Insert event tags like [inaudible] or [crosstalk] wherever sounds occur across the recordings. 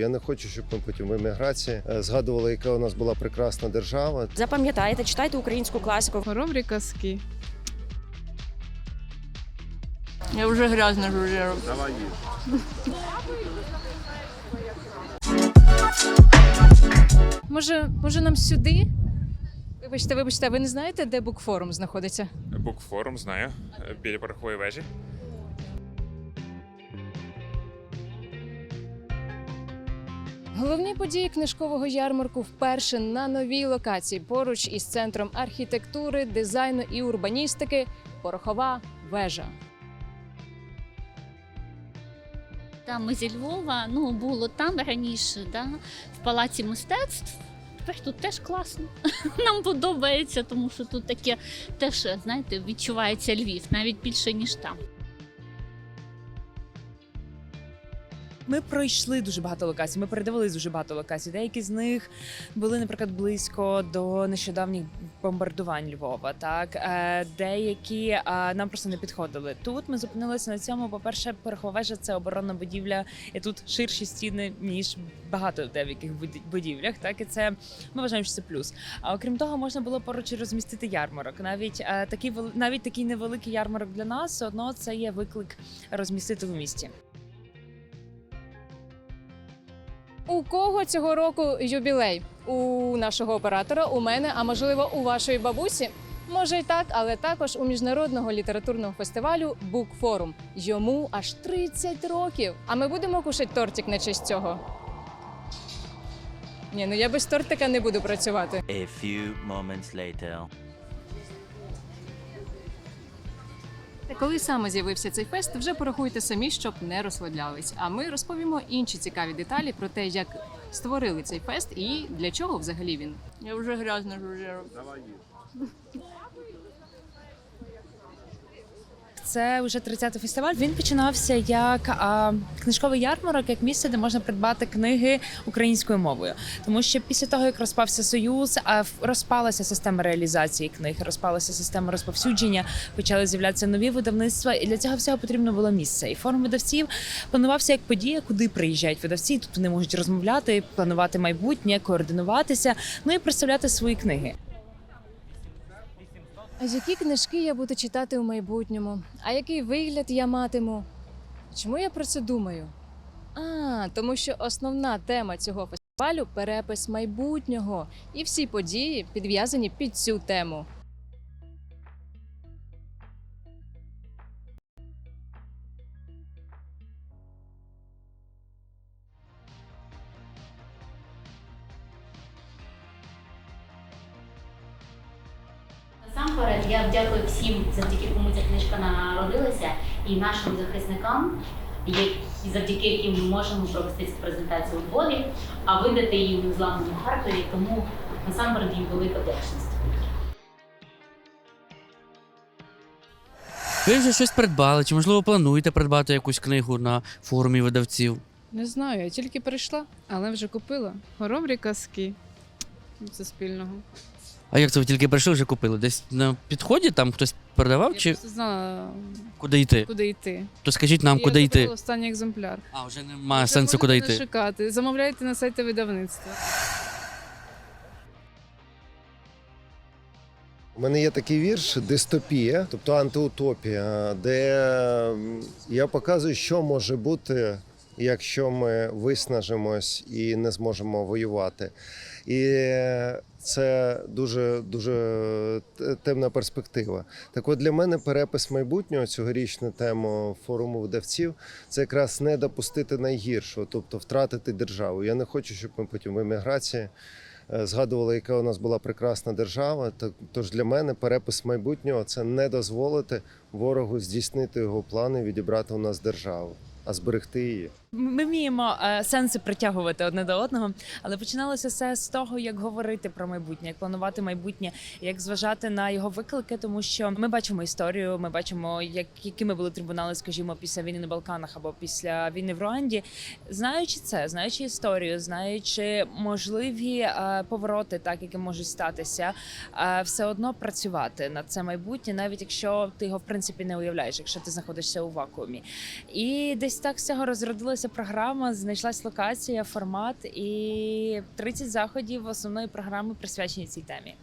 Я не хочу, щоб ми потім в еміграції е, згадували, яка у нас була прекрасна держава. Запам'ятайте, читайте українську класику. Хоробрі казки. Я вже грязна жужжера. Може, може нам сюди? Вибачте, вибачте, а ви не знаєте, де букфорум знаходиться? Букфорум знаю е, біля порохової вежі. Головні події книжкового ярмарку вперше на новій локації поруч із центром архітектури, дизайну і урбаністики Порохова вежа. Там ми зі Львова, ну було там раніше, да, в палаці мистецтв. Тепер тут теж класно. [laughs] Нам подобається, тому що тут таке теж, знаєте, відчувається Львів, навіть більше, ніж там. Ми пройшли дуже багато локацій. Ми передивились дуже багато локацій. Деякі з них були, наприклад, близько до нещодавніх бомбардувань Львова. Так е, деякі нам просто не підходили. Тут ми зупинилися на цьому. По перше, порохова вежа це оборонна будівля, і тут ширші стіни ніж багато в деяких буді- будівлях. Так і це ми вважаємо, що це плюс. А окрім того, можна було поруч розмістити ярмарок. Навіть е, такий навіть такий невеликий ярмарок для нас, все одно це є виклик розмістити в місті. У кого цього року юбілей? У нашого оператора, у мене, а можливо, у вашої бабусі? Може й так, але також у міжнародного літературного фестивалю Букфорум. Йому аж 30 років. А ми будемо кушати тортик на честь цього. Ні, ну я без тортика не буду працювати. A few moments later. Коли саме з'явився цей фест, вже порахуйте самі, щоб не розслаблялись. А ми розповімо інші цікаві деталі про те, як створили цей фест і для чого взагалі він. Я вже грязна жужжера. Це вже 30-й фестиваль. Він починався як а, книжковий ярмарок, як місце, де можна придбати книги українською мовою. Тому що після того, як розпався союз, а розпалася система реалізації книг, розпалася система розповсюдження, почали з'являтися нові видавництва, і для цього всього потрібно було місце. І форум видавців планувався як подія, куди приїжджають видавці. Тут вони можуть розмовляти, планувати майбутнє, координуватися, ну і представляти свої книги. А які книжки я буду читати у майбутньому? А який вигляд я матиму? Чому я про це думаю? А, тому що основна тема цього фестивалю перепис майбутнього, і всі події підв'язані під цю тему. І нашим захисникам, які, завдяки яким ми можемо провести цю презентацію у Львові, а видати її в незламному Харкові. Тому насамперед їм велика вдячність. Ви вже щось придбали, чи можливо плануєте придбати якусь книгу на форумі видавців? Не знаю, я тільки прийшла, але вже купила. Хоробрі казки. Це спільного. А як це ви тільки прийшли, вже купили? Десь на підході там хтось продавав, Я чи просто знала, куди йти? куди йти. То скажіть нам, куди я йти. купила останній екземпляр. А, вже немає Вже сенсу, куди йти. шукати. Замовляйте на сайті видавництва. У мене є такий вірш Дистопія, тобто антиутопія, де м, я показую, що може бути, якщо ми виснажимось і не зможемо воювати. І це дуже дуже темна перспектива. Так от для мене перепис майбутнього цьогорічну тему форуму видавців це якраз не допустити найгіршого, тобто втратити державу. Я не хочу, щоб ми потім в еміграції е, згадували, яка у нас була прекрасна держава. Тож для мене перепис майбутнього це не дозволити ворогу здійснити його плани, відібрати у нас державу, а зберегти її. Ми вміємо е, сенси притягувати одне до одного, але починалося все з того, як говорити про майбутнє, як планувати майбутнє, як зважати на його виклики, тому що ми бачимо історію, ми бачимо, як якими були трибунали, скажімо, після війни на Балканах або після війни в Руанді. Знаючи це, знаючи історію, знаючи можливі е, повороти, так які можуть статися, е, все одно працювати над це майбутнє, навіть якщо ти його в принципі не уявляєш, якщо ти знаходишся у вакуумі. І десь так з цього розродилася з'явилася програма, знайшлась локація, формат і 30 заходів основної програми присвячені цій темі.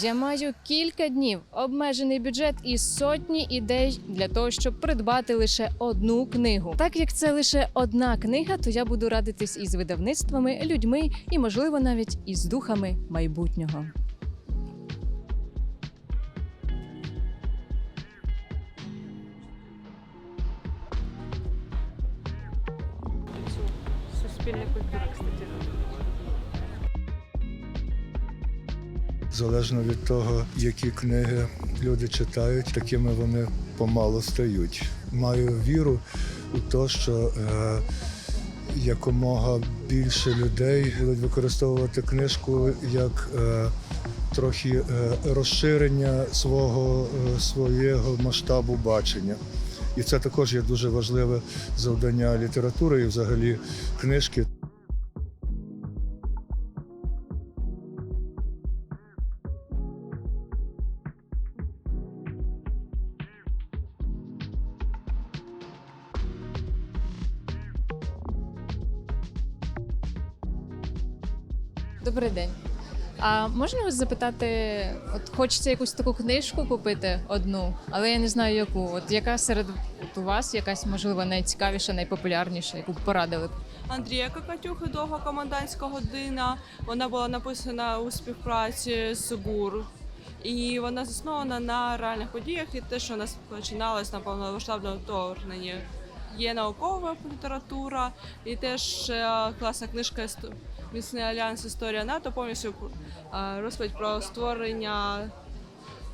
Я маю кілька днів, обмежений бюджет і сотні ідей для того, щоб придбати лише одну книгу. Так як це лише одна книга, то я буду радитись із видавництвами, людьми і, можливо, навіть із духами майбутнього. Суспільна культура, кстати. Залежно від того, які книги люди читають, такими вони помалу стають. Маю віру у те, що е, якомога більше людей будуть використовувати книжку як е, трохи е, розширення свого, е, свого масштабу бачення. І це також є дуже важливе завдання літератури і взагалі книжки. А можна вас запитати, от хочеться якусь таку книжку купити одну, але я не знаю яку. От яка серед от у вас якась можливо найцікавіша, найпопулярніша, яку б порадили? Андрія Какатюхи довга комендантська година. Вона була написана у співпраці з ГУР. І вона заснована на реальних подіях і те, що у нас починалось на повномасштабному вторгненні. Є наукова література і теж е, класна книжка «Сто- Міцний альянс Історія НАТО повністю розповідь про створення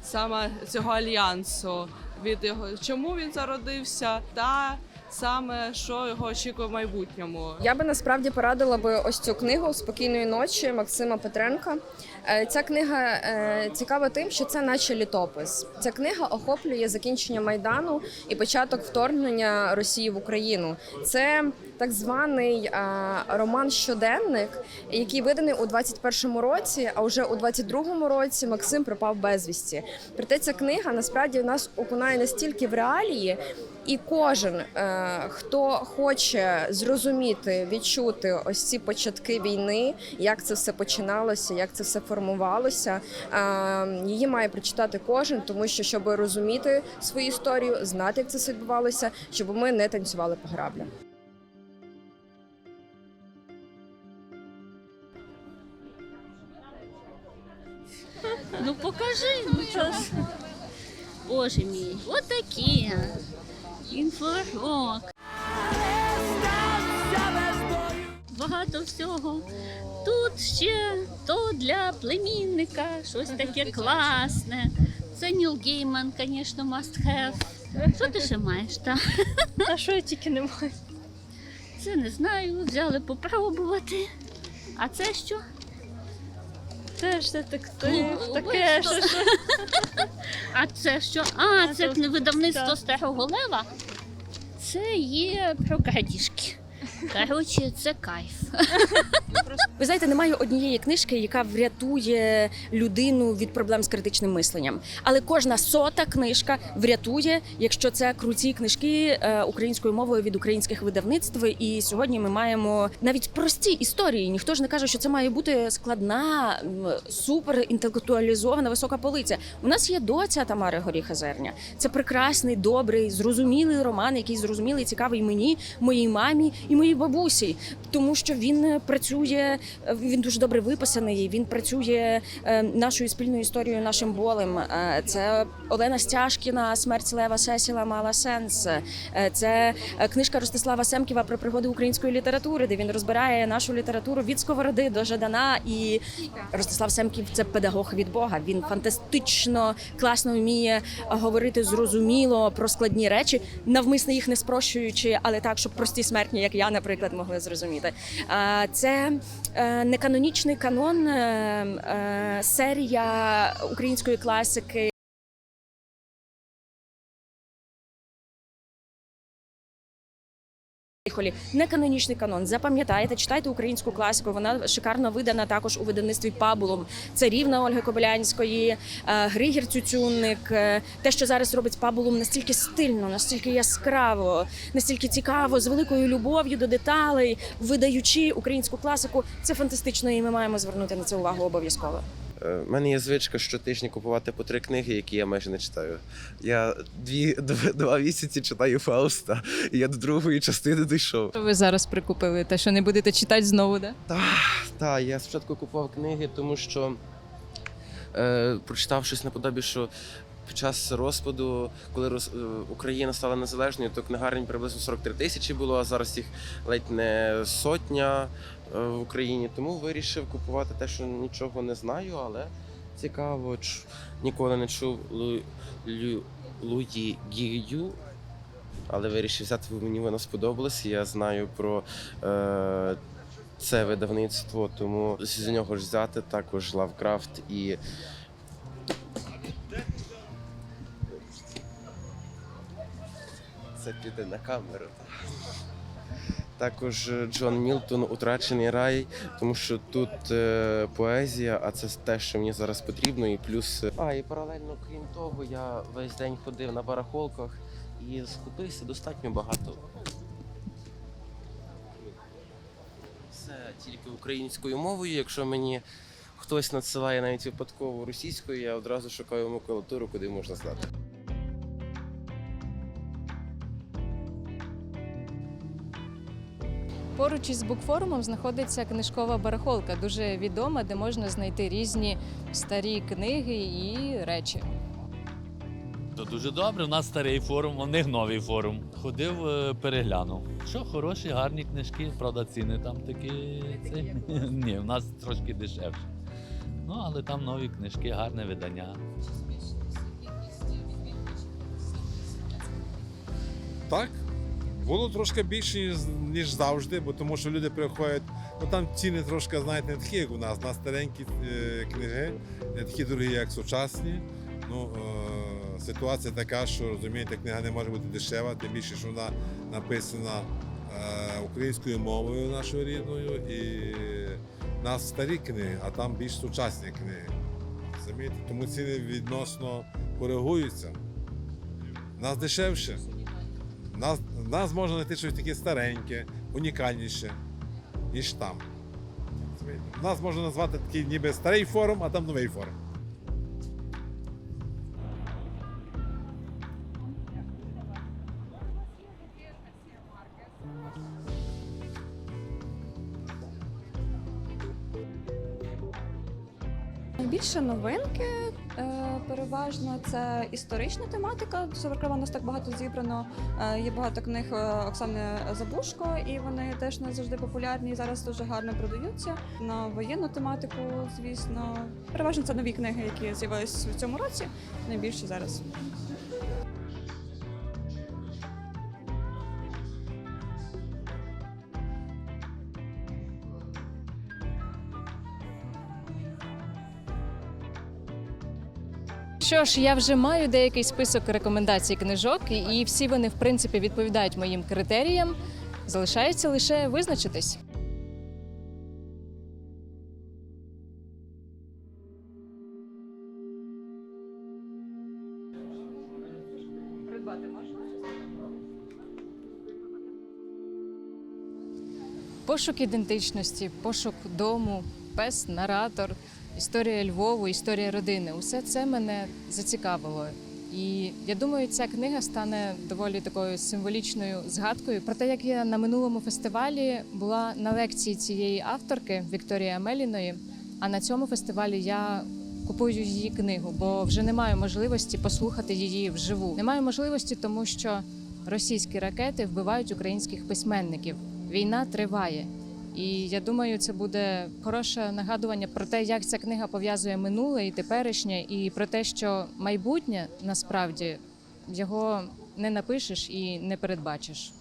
саме цього альянсу, від його чому він зародився, та саме що його очікує в майбутньому. Я би насправді порадила би ось цю книгу Спокійної ночі Максима Петренка. Е, Ця книга е, цікава тим, що це наче літопис. Ця книга охоплює закінчення майдану і початок вторгнення Росії в Україну. Це так званий е, роман щоденник, який виданий у 21-му році. А вже у 22-му році Максим пропав безвісті. Проте ця книга насправді нас окунає настільки в реалії, і кожен, е, хто хоче зрозуміти, відчути ось ці початки війни, як це все починалося, як це все формувалося, е, її має прочитати кожен, тому що щоб розуміти свою історію, знати, як це все відбувалося, щоб ми не танцювали по граблям. Ну покажи, ну що ж. Боже мій, отакі. Інфорок. Багато всього. Тут ще то для племінника, щось таке класне. Це Ніл Гейман, звісно, must have. Що ти ще маєш? Та? А що я тільки не маю? Це не знаю, взяли попробувати. А це що? Теж це так Ну, таке, бачиш, що [laughs] А це що? А, це це- видавництво старого лева. Це є про крадіжки. Коротше, це кайф. Ви знаєте, немає однієї книжки, яка врятує людину від проблем з критичним мисленням. Але кожна сота книжка врятує, якщо це круті книжки е, українською мовою від українських видавництв. І сьогодні ми маємо навіть прості історії. Ніхто ж не каже, що це має бути складна, м, супер інтелектуалізована висока полиця. У нас є доця Тамари Горіха Зерня. Це прекрасний, добрий, зрозумілий роман, який зрозумілий, цікавий мені, моїй мамі і моїй бабусі, тому що він е, працює, е, він дуже добре виписаний. Він працює е, нашою спільною історією, нашим болем. Це Олена Стяжкіна, смерть Лева Сесіла мала сенс. Це книжка Ростислава Семківа про пригоди української літератури, де він розбирає нашу літературу від сковороди до Жадана. І Ростислав Семків це педагог від Бога. Він фантастично класно вміє говорити зрозуміло про складні речі, навмисно їх не спрощуючи, але так, щоб прості смертні, як я, наприклад, могли зрозуміти. Це е, неканонічний канон, е, е, серія української класики. Холі не канонічний канон. Запам'ятайте, читайте українську класику. Вона шикарно видана також у видавництві Пабулум. Це рівна Ольги Кобилянської, е, Григір Цюцюнник. Е, Те, що зараз робить Пабулум, настільки стильно, настільки яскраво, настільки цікаво, з великою любов'ю до деталей, видаючи українську класику. Це фантастично, і ми маємо звернути на це увагу обов'язково. У мене є звичка щотижня купувати по три книги, які я майже не читаю. Я дві два, два місяці читаю Фауста, і я до другої частини дійшов. Що ви зараз прикупили? Те, що не будете читати знову, да? Так, я спочатку купував книги, тому що е, прочитав щось наподобі, що під час розпаду, коли е, Україна стала незалежною, то книгарень приблизно 43 тисячі було, а зараз їх ледь не сотня е, в Україні. Тому вирішив купувати те, що нічого не знаю, але цікаво. Ніколи не чув Луї Гію. Але вирішив взяти, бо мені воно сподобалось. Я знаю про е, це видавництво, тому з нього ж взяти також Лавкрафт і. Це піде на камеру. Також е, Джон Мілтон Утрачений рай, тому що тут е, поезія, а це те, що мені зараз потрібно, і плюс. е, А, і паралельно, крім того, я весь день ходив на барахолках і скупився достатньо багато. Все тільки українською мовою. Якщо мені хтось надсилає навіть випадково російською, я одразу шукаю макулатуру, куди можна здати. Поруч із букфорумом знаходиться книжкова барахолка, дуже відома, де можна знайти різні старі книги і речі. То дуже добре. У нас старий форум, у них новий форум. Ходив, е, переглянув. Що хороші, гарні книжки, правда, ціни там такі. Це... Ні, у нас трошки дешевше. Ну, але там нові книжки, гарне видання. Так, було трошки більше, ніж, завжди, бо тому що люди приходять. Ну там ціни трошки, знаєте, не такі, як у нас. У нас старенькі е, книги, не такі дорогі, як сучасні. Ну, е, ситуація така, що розумієте, книга не може бути дешева, тим більше, що вона написана е, українською мовою нашою рідною. І в нас старі книги, а там більш сучасні книги. Розумієте? Тому ціни відносно коригуються. У нас дешевше. Нас, нас можна знайти щось таке стареньке, унікальніше, ніж там. Нас можна назвати такий ніби старий форум, а там новий форум. Найбільше новинки переважно це історична тематика. Зокрема, у нас так багато зібрано. Е, є багато книг е, Оксани Забушко, і вони теж не завжди популярні. і Зараз дуже гарно продаються. На воєнну тематику, звісно, переважно це нові книги, які з'явилися в цьому році. Найбільше зараз. Що ж, я вже маю деякий список рекомендацій книжок, і всі вони, в принципі, відповідають моїм критеріям. Залишається лише визначитись. Пошук ідентичності, пошук дому, пес, наратор, історія Львову, історія родини усе це мене зацікавило. І я думаю, ця книга стане доволі такою символічною згадкою про те, як я на минулому фестивалі була на лекції цієї авторки Вікторії Амеліної. А на цьому фестивалі я купую її книгу, бо вже не маю можливості послухати її вживу. Не маю можливості, тому що російські ракети вбивають українських письменників. Війна триває. І я думаю, це буде хороше нагадування про те, як ця книга пов'язує минуле і теперішнє, і про те, що майбутнє насправді його не напишеш і не передбачиш.